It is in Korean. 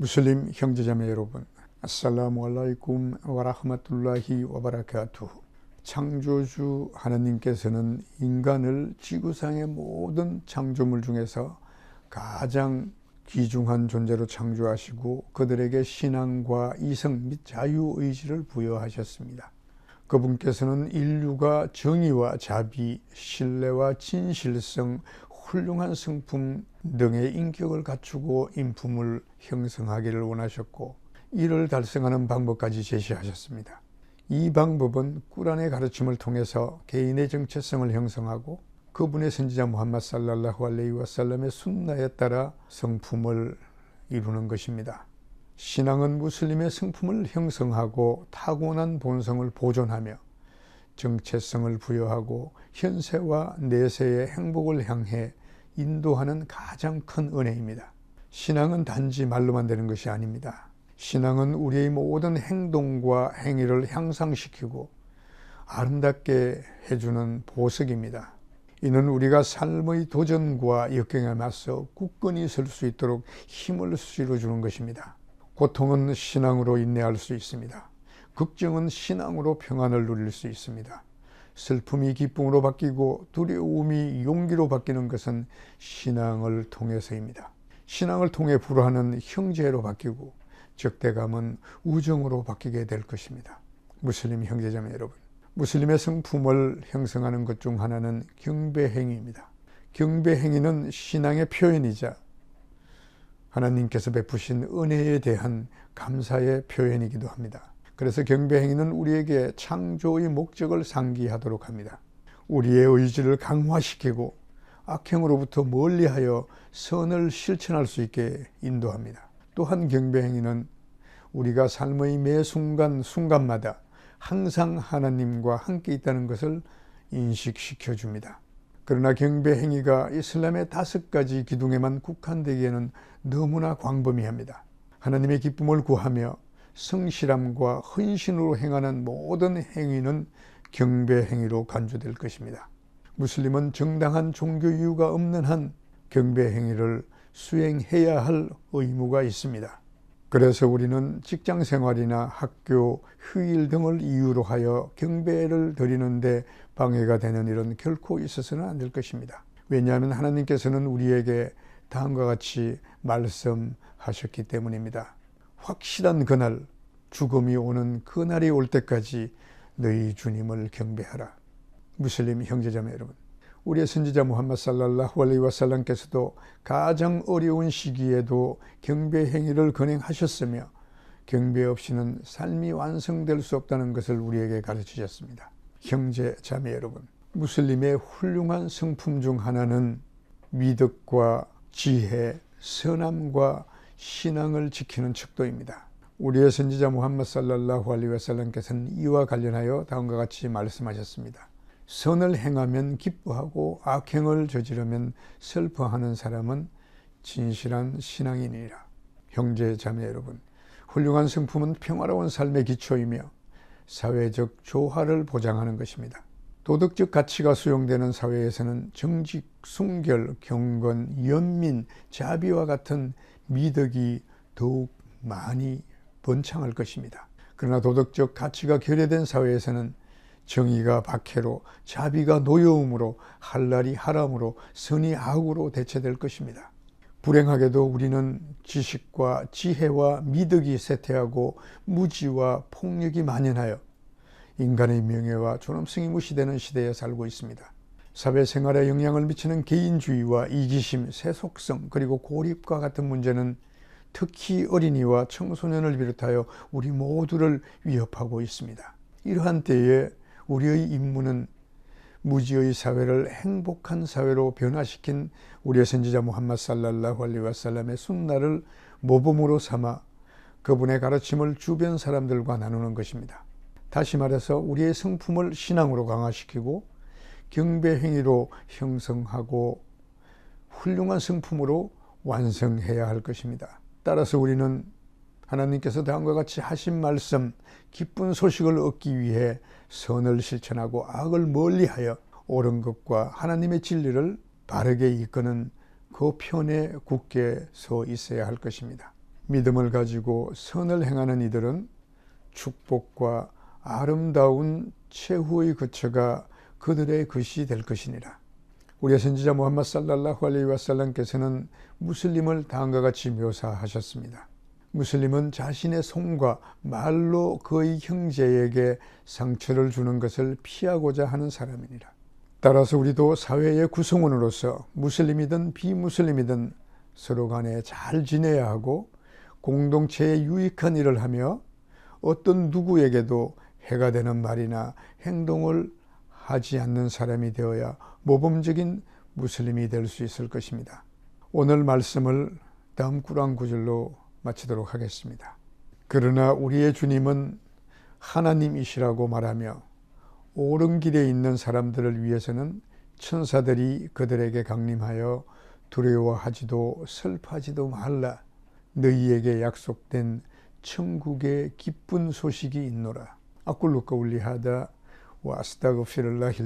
무슬림 형제자매 여러분, 아살라무 알라이쿰 와라흐마툴라히 와바라카투. 창조주 하나님께서는 인간을 지구상의 모든 창조물 중에서 가장 귀중한 존재로 창조하시고 그들에게 신앙과 이성 및 자유의지를 부여하셨습니다. 그분께서는 인류가 정의와 자비, 신뢰와 진실성, 훌륭한 성품 등의 인격을 갖추고 인품을 형성하기를 원하셨고 이를 달성하는 방법까지 제시하셨습니다. 이 방법은 꾸란의 가르침을 통해서 개인의 정체성을 형성하고 그분의 선지자 무함마드 살랄라후 알레이 와살람의 순나에 따라 성품을 이루는 것입니다. 신앙은 무슬림의 성품을 형성하고 타고난 본성을 보존하며 정체성을 부여하고 현세와 내세의 행복을 향해 인도하는 가장 큰 은혜입니다. 신앙은 단지 말로만 되는 것이 아닙니다. 신앙은 우리의 모든 행동과 행위를 향상시키고 아름답게 해주는 보석입니다. 이는 우리가 삶의 도전과 역경에 맞서 굳건히 설 수 있도록 힘을 실어주는 것입니다. 고통은 신앙으로 인내할 수 있습니다. 걱정은 신앙으로 평안을 누릴 수 있습니다. 슬픔이 기쁨으로 바뀌고 두려움이 용기로 바뀌는 것은 신앙을 통해서입니다. 신앙을 통해 불화는 형제로 바뀌고 적대감은 우정으로 바뀌게 될 것입니다. 무슬림 형제자매 여러분, 무슬림의 성품을 형성하는 것 중 하나는 경배 행위입니다. 경배 행위는 신앙의 표현이자 하나님께서 베푸신 은혜에 대한 감사의 표현이기도 합니다. 그래서 경배 행위는 우리에게 창조의 목적을 상기하도록 합니다. 우리의 의지를 강화시키고 악행으로부터 멀리하여 선을 실천할 수 있게 인도합니다. 또한 경배 행위는 우리가 삶의 매 순간 순간마다 항상 하나님과 함께 있다는 것을 인식시켜 줍니다. 그러나 경배 행위가 이슬람의 다섯 가지 기둥에만 국한되기에는 너무나 광범위합니다. 하나님의 기쁨을 구하며 성실함과 헌신으로 행하는 모든 행위는 경배 행위로 간주될 것입니다. 무슬림은 정당한 종교 이유가 없는 한 경배 행위를 수행해야 할 의무가 있습니다. 그래서 우리는 직장 생활이나 학교, 휴일 등을 이유로 하여 경배를 드리는데 방해가 되는 일은 결코 있어서는 안 될 것입니다. 왜냐하면 하나님께서는 우리에게 다음과 같이 말씀하셨기 때문입니다. 확실한 그날, 죽음이 오는 그날이 올 때까지 너희 주님을 경배하라. 무슬림 형제자매 여러분. 우리의 선지자 무함마드 살랄라후 알레이 와살람께서도 가장 어려운 시기에도 경배 행위를 건행하셨으며 경배 없이는 삶이 완성될 수 없다는 것을 우리에게 가르치셨습니다. 형제 자매 여러분, 무슬림의 훌륭한 성품 중 하나는 미덕과 지혜, 선함과 신앙을 지키는 척도입니다. 우리의 선지자 무함마드 살랄라후 알레이 와살람께서는 이와 관련하여 다음과 같이 말씀하셨습니다. 선을 행하면 기뻐하고 악행을 저지르면 슬퍼하는 사람은 진실한 신앙인이라. 형제 자매 여러분, 훌륭한 성품은 평화로운 삶의 기초이며 사회적 조화를 보장하는 것입니다. 도덕적 가치가 수용되는 사회에서는 정직, 순결, 경건, 연민, 자비와 같은 미덕이 더욱 많이 번창할 것입니다. 그러나 도덕적 가치가 결여된 사회에서는 정의가 박해로 자비가 노여움으로 할날이 하람으로 선이 악으로 대체될 것입니다. 불행하게도 우리는 지식과 지혜와 미덕이 쇠퇴하고 무지와 폭력이 만연하여 인간의 명예와 존엄성이 무시되는 시대에 살고 있습니다. 사회생활에 영향을 미치는 개인주의와 이기심, 세속성 그리고 고립과 같은 문제는 특히 어린이와 청소년을 비롯하여 우리 모두를 위협하고 있습니다. 이러한 때에 우리의 임무는 무지의 사회를 행복한 사회로 변화시킨 우리의 선지자 무함마드 살랄라후 알리 와살람의 순나를 모범으로 삼아 그분의 가르침을 주변 사람들과 나누는 것입니다. 다시 말해서 우리의 성품을 신앙으로 강화시키고 경배 행위로 형성하고 훌륭한 성품으로 완성해야 할 것입니다. 따라서 우리는 하나님께서 다음과 같이 하신 말씀, 기쁜 소식을 얻기 위해 선을 실천하고 악을 멀리하여 옳은 것과 하나님의 진리를 바르게 이끄는 그 편에 굳게 서 있어야 할 것입니다. 믿음을 가지고 선을 행하는 이들은 축복과 아름다운 최후의 거처가 그들의 것이 될 것이니라. 우리의 선지자 무함마드 살랄라후 알레이 와살람께서는 무슬림을 다음과 같이 묘사하셨습니다. 무슬림은 자신의 손과 말로 그의 형제에게 상처를 주는 것을 피하고자 하는 사람이니라. 따라서 우리도 사회의 구성원으로서 무슬림이든 비무슬림이든 서로 간에 잘 지내야 하고 공동체에 유익한 일을 하며 어떤 누구에게도 해가 되는 말이나 행동을 하지 않는 사람이 되어야 모범적인 무슬림이 될 수 있을 것입니다. 오늘 말씀을 다음 꾸란 구절로 마치도록 하겠습니다. 그러나 우리의 주님은 하나님이시라고 말하며 옳은 길에 있는 사람들을 위해서는 천사들이 그들에게 강림하여 두려워하지도 슬퍼하지도 말라 너희에게 약속된 천국의 기쁜 소식이 있노라 아꿀루 까울리 하다 와 아스타그피를라히